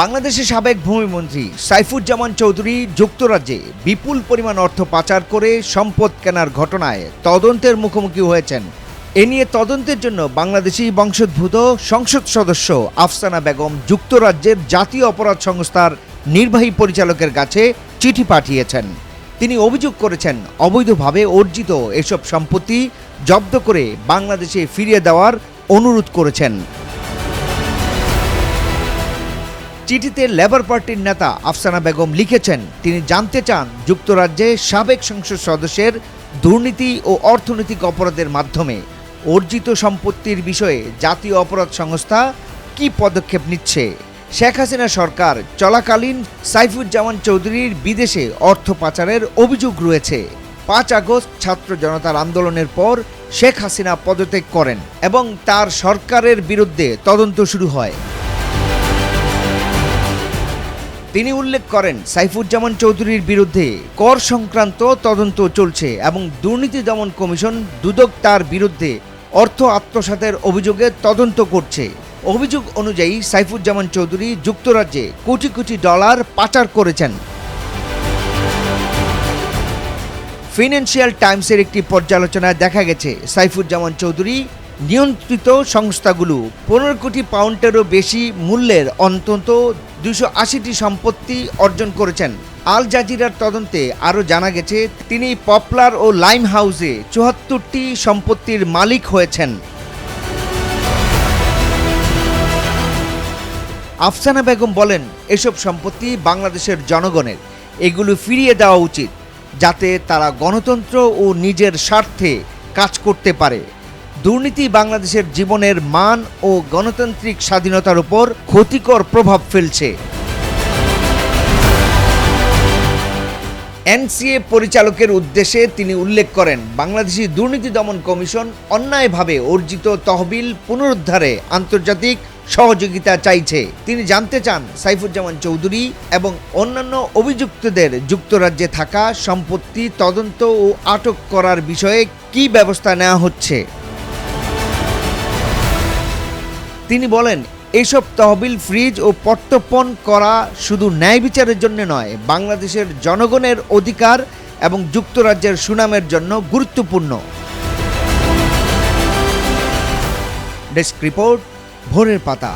বাংলাদেশের সাবেক ভূমিমন্ত্রী সাইফুজ্জামান চৌধুরী যুক্তরাজ্যে বিপুল পরিমাণ অর্থ পাচার করে সম্পদ কেনার ঘটনায় তদন্তের মুখোমুখি হয়েছেন। এ নিয়ে তদন্তের জন্য বাংলাদেশি বংশোদ্ভূত সংসদ সদস্য আফসানা বেগম যুক্তরাজ্যের জাতীয় অপরাধ সংস্থার নির্বাহী পরিচালকের কাছে চিঠি পাঠিয়েছেন। তিনি অভিযোগ করেছেন, অবৈধভাবে অর্জিত এসব সম্পত্তি জব্দ করে বাংলাদেশে ফিরিয়ে দেওয়ার অনুরোধ করেছেন। চিঠিতে লেবার পার্টির নেতা আফসানা বেগম লিখেছেন, তিনি জানতে চান যুক্তরাজ্যে সাবেক সংসদ সদস্যের দুর্নীতি ও অর্থনৈতিক অপরাধের মাধ্যমে অর্জিত সম্পত্তির বিষয়ে জাতীয় অপরাধ সংস্থা কি পদক্ষেপ নিচ্ছে? শেখ হাসিনা সরকার চলাকালীন সাইফুজ্জামান চৌধুরীর বিদেশে অর্থ পাচারের অভিযোগ রয়েছে। পাঁচ আগস্ট ছাত্র জনতার আন্দোলনের পর শেখ হাসিনা পদত্যাগ করেন এবং তার সরকারের বিরুদ্ধে তদন্ত শুরু হয়। তিনি উল্লেখ করেন, সাইফুজ্জামান চৌধুরীর বিরুদ্ধে কর সংক্রান্ত তদন্ত চলছে এবং দুর্নীতি দমন কমিশন দুদক তার বিরুদ্ধে অর্থ আত্মসাতের অভিযোগে তদন্ত করছে। অভিযোগ অনুযায়ী সাইফুজ্জামান চৌধুরী যুক্তরাজ্যে কোটি কোটি ডলার পাচার করেছেন। ফিনান্সিয়াল টাইমসের একটি পর্যালোচনায় দেখা গেছে, সাইফুজ্জামান চৌধুরী নিয়ন্ত্রিত সংস্থাগুলো পনেরো কোটি পাউন্ডেরও বেশি মূল্যের অন্তত দুশো আশিটি সম্পত্তি অর্জন করেছেন। আল জাজিরার তদন্তে আরও জানা গেছে, তিনি পপলার ও লাইম হাউসে চুয়াত্তরটি সম্পত্তির মালিক হয়েছেন। আফসানা বেগম বলেন, এসব সম্পত্তি বাংলাদেশের জনগণের, এগুলো ফিরিয়ে দেওয়া উচিত, যাতে তারা গণতন্ত্র ও নিজের স্বার্থে কাজ করতে পারে। দুর্নীতি বাংলাদেশের জীবনের মান ও গণতান্ত্রিক স্বাধীনতার উপর ক্ষতিকর প্রভাব ফেলছে। এনসিএ পরিচালকের উদ্দেশ্যে তিনি উল্লেখ করেন, বাংলাদেশি দুর্নীতি দমন কমিশন অন্যায়ভাবে অর্জিত তহবিল পুনরুদ্ধারে আন্তর্জাতিক সহযোগিতা চাইছে। তিনি জানতে চান, সাইফুজ্জামান চৌধুরী এবং অন্যান্য অভিযুক্তদের যুক্তরাজ্যে থাকা সম্পত্তি তদন্ত ও আটক করার বিষয়ে কী ব্যবস্থা নেওয়া হচ্ছে। তিনি বলেন এইসব তহবিল, ফ্রিজ ও প্রত্যর্পণ করা শুধু ন্যায় বিচারের জন্য নয়, বাংলাদেশের জনগণের অধিকার এবং যুক্তরাজ্যের সুনামের জন্য গুরুত্বপূর্ণ। ডেস্ক রিপোর্ট, ভোরের পাতা।